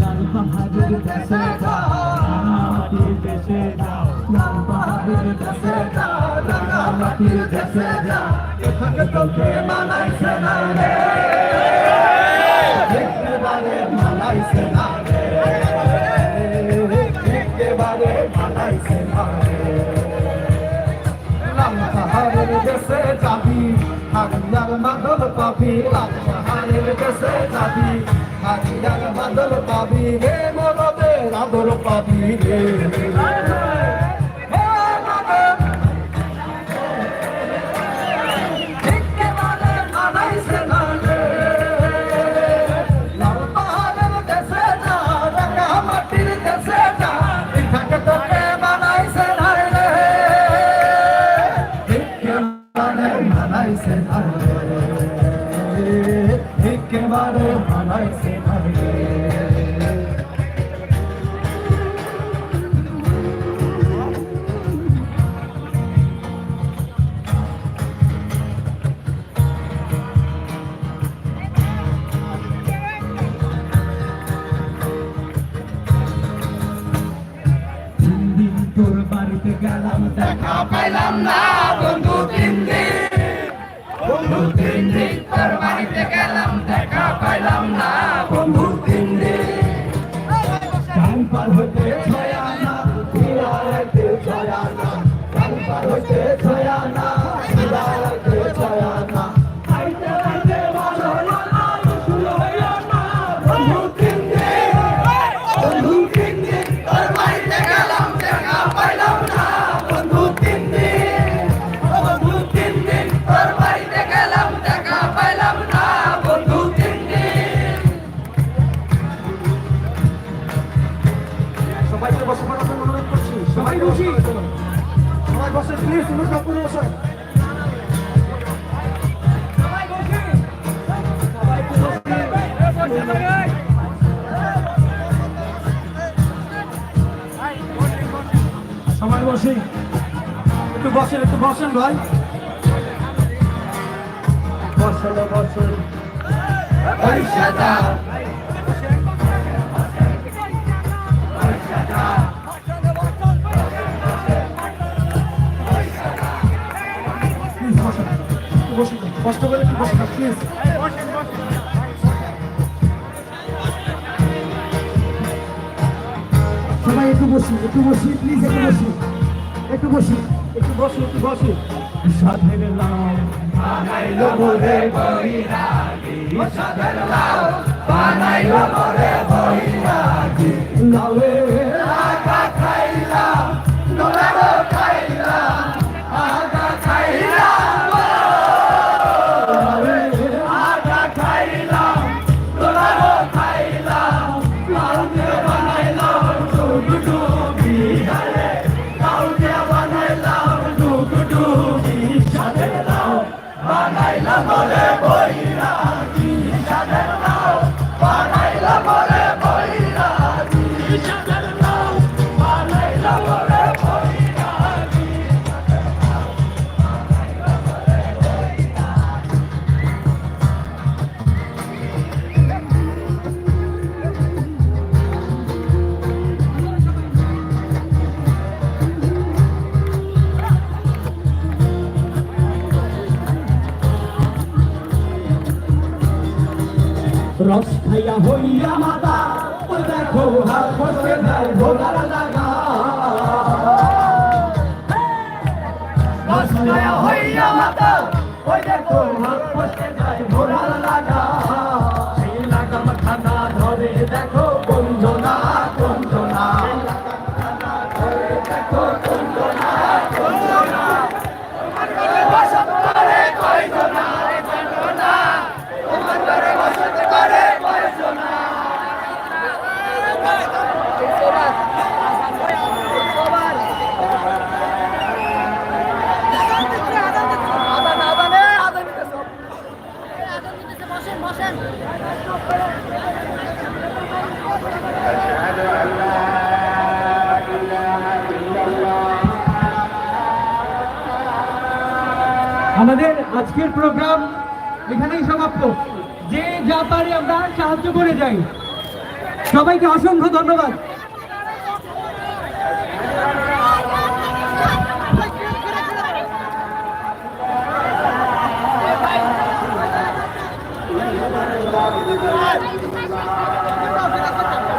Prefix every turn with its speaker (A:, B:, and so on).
A: পাহাড়ের দেশে যাও রাঙামাটির দেশে যাও লাল পাহাড়ের দেশে যাও রাঙামাটির দেশে যাও এখানে তোকে মানাইছে না রে একেবারে মানাইছে না রে একেবারে মানাইছে না রে লাল পাহাড়ের দেশে যাবি হারিয়ার মাদল পাবি লাল পাবি রে মরদের আদর পাবি রে। হে মরদ, বাড়িতে গেলাম, দেখা পাইলাম না। বন্ধু তিন দিন বন্ধু তিন দিন তোর বাড়িতে গেলাম, দেখা পাইলাম না। বন্ধু তিন দিন টাইম পার হইতে ছয়া না ছয়া না টাইম পার হইতে ছয়া না।
B: সবাই বসে। একটু বসেন একটু বসেন ভাই। বসেন বসেন। প্লিজ সবাই একটু বসি একটু বসি প্লিজ একটু বসি একটু বসি একটু বসি একটু বসি
A: সাধের লাল বানাইলো মোরে বৈরাগী। সাধের লাল বানাইলো মোরে বৈরাগী। লাউে বানাইলাম মোরে রস খাইয়া হইয়া মাতা, ওই দেখো হাত বসে দেয় ভোলার লাগা রস খাইয়া হইয়া মাতা, ওই দেখো হাত বসে দেয় ভোলার লাগা
B: আমাদের আজকের প্রোগ্রাম এখানেই সমাপ্ত। যে যা পারে আমরা সাহায্য করে যাই। সবাইকে অসংখ্য ধন্যবাদ। Thank you.